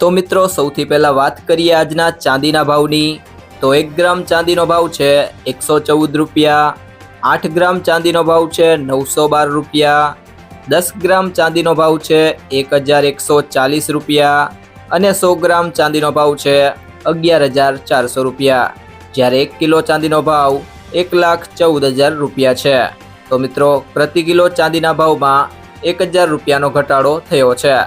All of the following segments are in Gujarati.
તો મિત્રો, સૌથી પહેલાં વાત કરીએ આજના ચાંદીના ભાવની. તો એક ગ્રામ ચાંદીનો ભાવ છે એકસો ચૌદ રૂપિયા, આઠ ગ્રામ ચાંદીનો ભાવ છે નવસો બાર રૂપિયા, દસ ગ્રામ ચાંદીનો ભાવ છે એક હજાર એકસો ચાલીસ રૂપિયા અને સો ગ્રામ ચાંદીનો ભાવ છે અગિયાર હજાર ચારસો રૂપિયા. જ્યારે એક કિલો ચાંદીનો ભાવ એક લાખ ચૌદ હજાર રૂપિયા છે. તો મિત્રો, પ્રતિ કિલો ચાંદીના ભાવમાં એક હજાર રૂપિયાનો ઘટાડો થયો છે.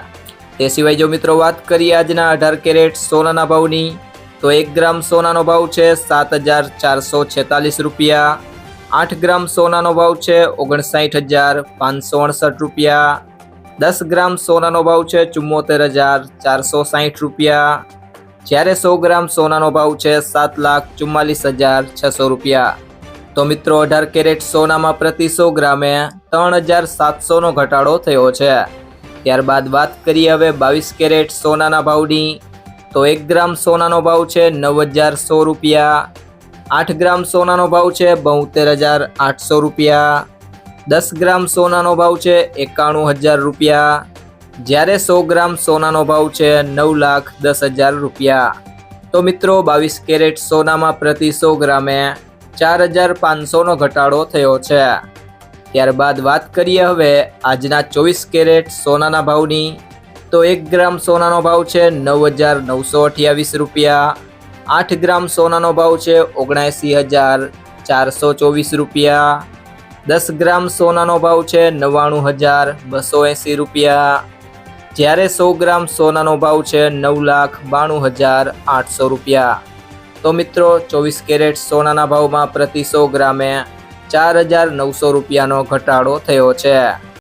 તે સિવાય જો મિત્રો વાત કરીએ આજના અઢાર કેરેટ સોનાના ભાવની, તો એક ગ્રામ સોનાનો ભાવ છે સાત હજાર ચારસો છેતાલીસ રૂપિયા. આઠ ગ્રામ સોનાનો ભાવ છે ઓગણસાઠ હજાર પાંચસો અડસઠ રૂપિયા. દસ ગ્રામ સોનાનો ભાવ છે ચુમ્મોતેર હજાર ચારસો સાઠ રૂપિયા. જ્યારે સો ગ્રામ સોનાનો ભાવ છે સાત લાખ ચુમ્માલીસ હજાર છસો રૂપિયા. તો મિત્રો અઢાર કેરેટ સોનામાં પ્રતિ સો ગ્રામે ત્રણ હજાર સાતસોનો ઘટાડો થયો છે. ત્યારબાદ વાત કરીએ હવે બાવીસ કેરેટ સોનાના ભાવની. તો એક ગ્રામ સોનાનો ભાવ છે નવ હજાર સો રૂપિયા. આઠ ગ્રામ સોનાનો ભાવ છે બોતેર હજાર આઠસો રૂપિયા. દસ ગ્રામ સોનાનો ભાવ છે એકાણું હજાર રૂપિયા. જ્યારે સો ગ્રામ સોનાનો ભાવ છે નવ લાખ દસ હજાર રૂપિયા. તો મિત્રો બાવીસ કેરેટ સોનામાં પ્રતિ સો ગ્રામે ચાર હજાર પાંચસોનો ઘટાડો થયો છે. ત્યારબાદ વાત કરીએ હવે આજના ચોવીસ કેરેટ સોનાના ભાવની. તો એક ગ્રામ સોનાનો ભાવ છે નવ હજાર નવસો અઠ્યાવીસ રૂપિયા. આઠ ગ્રામ સોનાનો ભાવ છે ઓગણએંસી હજાર ચારસો ચોવીસ રૂપિયા. દસ ગ્રામ સોનાનો ભાવ છે નવ્વાણું હજાર બસો એંસી રૂપિયા. જ્યારે સો ગ્રામ સોનાનો ભાવ છે નવ લાખ બાણું હજાર આઠસો રૂપિયા. તો મિત્રો, ચોવીસ કેરેટ સોનાના ભાવમાં પ્રતિ સો ગ્રામે ચાર હજાર નવસો રૂપિયાનો ઘટાડો થયો છે.